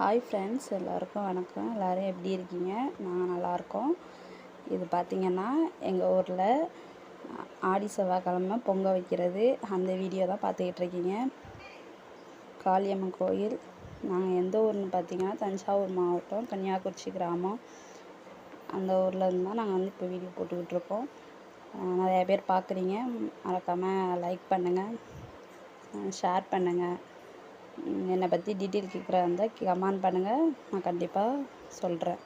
Hi friends எல்லாருக்கும் வணக்கம். எல்லோரும் எப்படி இருக்கீங்க? நாங்கள் நல்லாயிருக்கோம் இது பார்த்திங்கன்னா எங்கள் ஊரில் ஆடி செவ்வாய்க்கிழமை பொங்கல் வைக்கிறது. அந்த வீடியோ தான் பார்த்துக்கிட்டு இருக்கீங்க. காளியம்மன் கோயில். நாங்கள் எந்த ஊர்னு பார்த்தீங்கன்னா தஞ்சாவூர் மாவட்டம் கன்னியாகுறிச்சி கிராமம். அந்த ஊரில் இருந்து தான் நாங்கள் வந்து இப்போ வீடியோ போட்டுக்கிட்டு இருக்கோம். நிறையா பேர் பார்க்குறீங்க மறக்காமல் லைக் பண்ணுங்கள் ஷேர் பண்ணுங்கள் என்னை பற்றி டீட்டெயில் கேட்குறா இருந்தால் கமெண்ட் பண்ணுங்கள் நான் கண்டிப்பாக சொல்கிறேன்.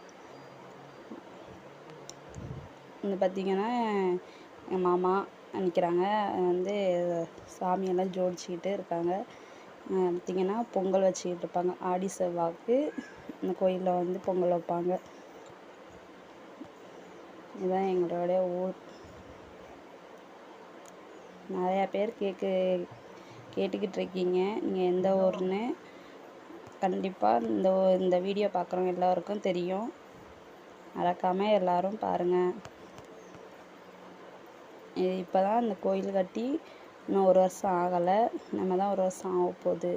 வந்து பார்த்திங்கன்னா என் மாமா நிற்கிறாங்க. வந்து சாமியெல்லாம் ஜோடிச்சிக்கிட்டு இருக்காங்க. பார்த்திங்கன்னா பொங்கல் வச்சுக்கிட்டு இருப்பாங்க. ஆடி செவ்வாய்க்கு இந்த கோயிலில் வந்து பொங்கல் வைப்பாங்க. இதுதான் எங்களுடைய ஊர். நிறையா பேர் கேக்கு கேட்டுக்கிட்டு இருக்கீங்க நீங்கள் எந்த ஊர்னு கண்டிப்பாக இந்த இந்த வீடியோ பார்க்குறவங்க எல்லோருக்கும் தெரியும். மறக்காமல் எல்லோரும் பாருங்கள் இது இப்போ தான் இந்த கோயில் கட்டி இன்னும் ஒரு வருஷம் ஆகலை. நம்ம தான் ஒரு வருஷம் ஆக போகுது.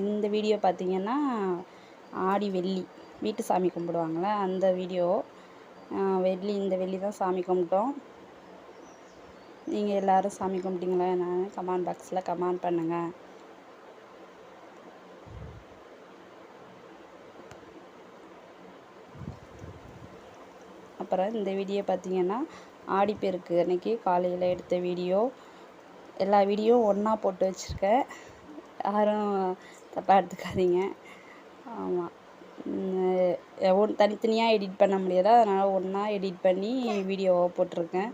இந்த வீடியோ பார்த்திங்கன்னா ஆடி வெள்ளி வீட்டு சாமி கும்பிடுவாங்களே அந்த வீடியோ. வெள்ளி இந்த வெள்ளி தான் சாமி கும்பிட்டோம். நீங்கள் எல்லோரும் சாமி கும்பிட்டீங்களா? நான் கமெண்ட் பாக்ஸில் கமெண்ட் பண்ணுங்கள் அப்புறம் இந்த வீடியோ பார்த்தீங்கன்னா ஆடிப்பெருக்கு. அன்றைக்கி காலையில் எடுத்த வீடியோ எல்லா வீடியோவும் ஒன்றா போட்டு வச்சுருக்கேன். யாரும் தப்பாக எடுத்துக்காதீங்க. ஆமாம் ஒன் தனித்தனியாக எடிட் பண்ண முடியாது அதனால் ஒன்றா எடிட் பண்ணி வீடியோவாக போட்டிருக்கேன்.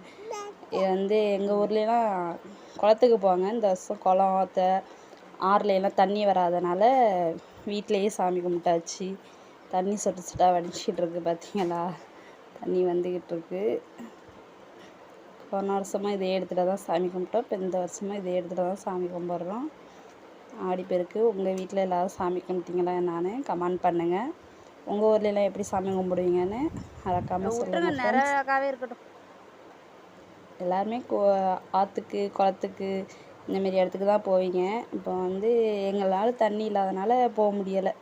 வந்து எங்கள் ஊர்லலாம் குளத்துக்கு போவாங்க. இந்த வருஷம் குளம் ஆற்று ஆறுல எல்லாம் தண்ணி வராதனால வீட்டிலையே சாமி கும்பிட்டாச்சு தண்ணி சொட்டு சொட்டாக வடிச்சிக்கிட்டு இருக்கு பார்த்தீங்களா தண்ணி வந்துக்கிட்டு இருக்கு. போன வருஷமாக இதே இடத்துல தான் சாமி கும்பிட்டோம். இப்போ இந்த வருஷமாக இதே இடத்துல தான் சாமி கும்பிட்றோம். ஆடிப்பெருக்கு உங்கள் வீட்டில் எல்லோரும் சாமி கும்பிட்டீங்களா என்னான்னு கமெண்ட் பண்ணுங்கள் உங்கள் ஊர்லலாம் எப்படி சாமி கும்பிடுவீங்கன்னு மறக்காமல் சொல்லுங்கள் இருக்கட்டும். எல்லாருமே கோ ஆற்றுக்கு குளத்துக்கு இந்தமாரி இடத்துக்கு தான் போவீங்க. இப்போ வந்து எங்களால் தண்ணி இல்லாதனால போக முடியலை.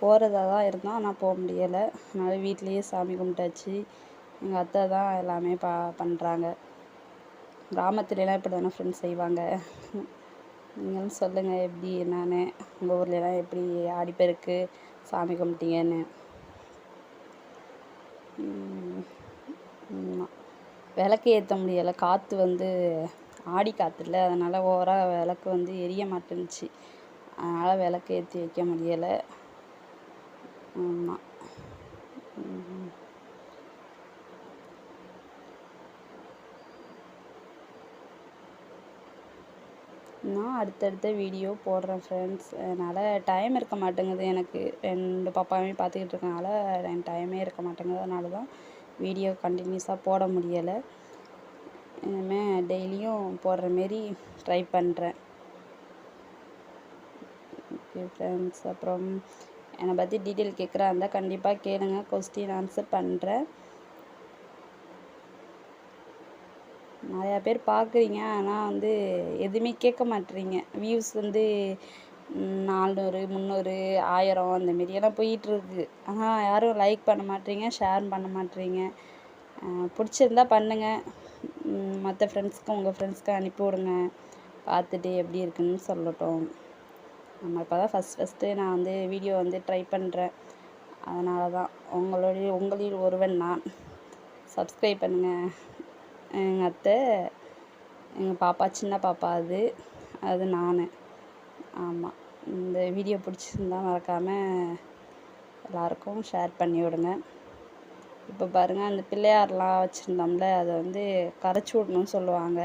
போகிறதா தான் இருந்தோம் ஆனால் போக முடியலை. அதனால் வீட்லேயே சாமி கும்பிட்டாச்சு. எங்கள் அத்தை தான் எல்லாமே பா பண்ணுறாங்க கிராமத்துலலாம் இப்படி தானே ஃப்ரெண்ட்ஸ் செய்வாங்க. நீங்களும் சொல்லுங்கள் எப்படி என்னான்னு. உங்கள் ஊர்லலாம் எப்படி ஆடிப்பெருக்கு சாமி கும்பிட்டீங்கன்னு. ஆமாம் விளக்கு ஏற்ற முடியலை. காற்று வந்து ஆடி காற்றுல அதனால் ஓவராக விளக்கு வந்து எரிய மாட்டேன்னுச்சு. அதனால் விளக்கு ஏற்றி வைக்க முடியலை. ஆமாம் நான் அடுத்தடுத்த வீடியோ போடுறேன் ஃப்ரெண்ட்ஸ் அதனால் டைம் இருக்க மாட்டேங்குது எனக்கு. ரெண்டு பாப்பாவையும் பார்த்துக்கிட்டு இருக்கனால எனக்கு டைமே இருக்க மாட்டேங்குது. அதனால தான் வீடியோ கண்டினியூஸாக போட முடியலை. இனிமேல் டெய்லியும் போடுற மாரி ட்ரை பண்ணுறேன் ஓகே ஃப்ரெண்ட்ஸ் அப்புறம் என்னை பற்றி டீட்டெயில் கேட்குறா இருந்தால் கண்டிப்பாக கேளுங்க. கொஸ்டின் ஆன்சர் பண்ணுறேன் நிறையா பேர் பார்க்குறீங்க ஆனால் வந்து எதுவுமே கேட்க மாட்டுறீங்க வியூஸ் வந்து நானூறு முந்நூறு ஆயிரம் அந்த மாரியெல்லாம் போயிட்டுருக்கு. ஆனால் யாரும் லைக் பண்ண மாட்றீங்க ஷேர் பண்ண மாட்றீங்க பிடிச்சிருந்தா பண்ணுங்கள் மற்ற ஃப்ரெண்ட்ஸ்க்கும் உங்கள் ஃப்ரெண்ட்ஸ்க்கு அனுப்பி விடுங்க. பார்த்துட்டு எப்படி இருக்குன்னு சொல்லட்டும். நம்ம இப்போ தான் ஃபஸ்ட் ஃபஸ்ட்டு நான் வந்து வீடியோ வந்து ட்ரை பண்ணுறேன் அதனால தான் உங்களுடைய உங்களில் ஒருவன் நான். சப்ஸ்கிரைப் பண்ணுங்கள் எங்கள் அத்தை எங்கள் பாப்பா சின்ன பாப்பா அது. அது நான். ஆமாம் இந்த வீடியோ பிடிச்சிருந்தா மறக்காமல் எல்லாருக்கும் ஷேர் பண்ணி விடுங்க. இப்போ பாருங்கள் அந்த பிள்ளையார்லாம் வச்சுருந்தோம்ல அதை வந்து கரைச்சி விட்ணுன்னு சொல்லுவாங்க.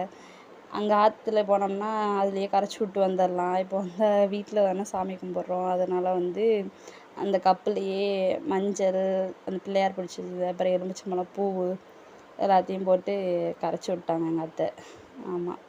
அங்கே ஆற்றுல போனோம்னா அதுலேயே கரைச்சி விட்டு வந்துடலாம். இப்போ வந்து வீட்டில் தானே சாமி கும்பிட்றோம். அதனால் வந்து அந்த கப்புலேயே மஞ்சள் அந்த பிள்ளையார் பிடிச்சது அப்புறம் எலுமிச்சம்பழம் பூ எல்லாத்தையும் போட்டு கரைச்சி விட்டாங்க எங்கள் அத்தை. ஆமாம்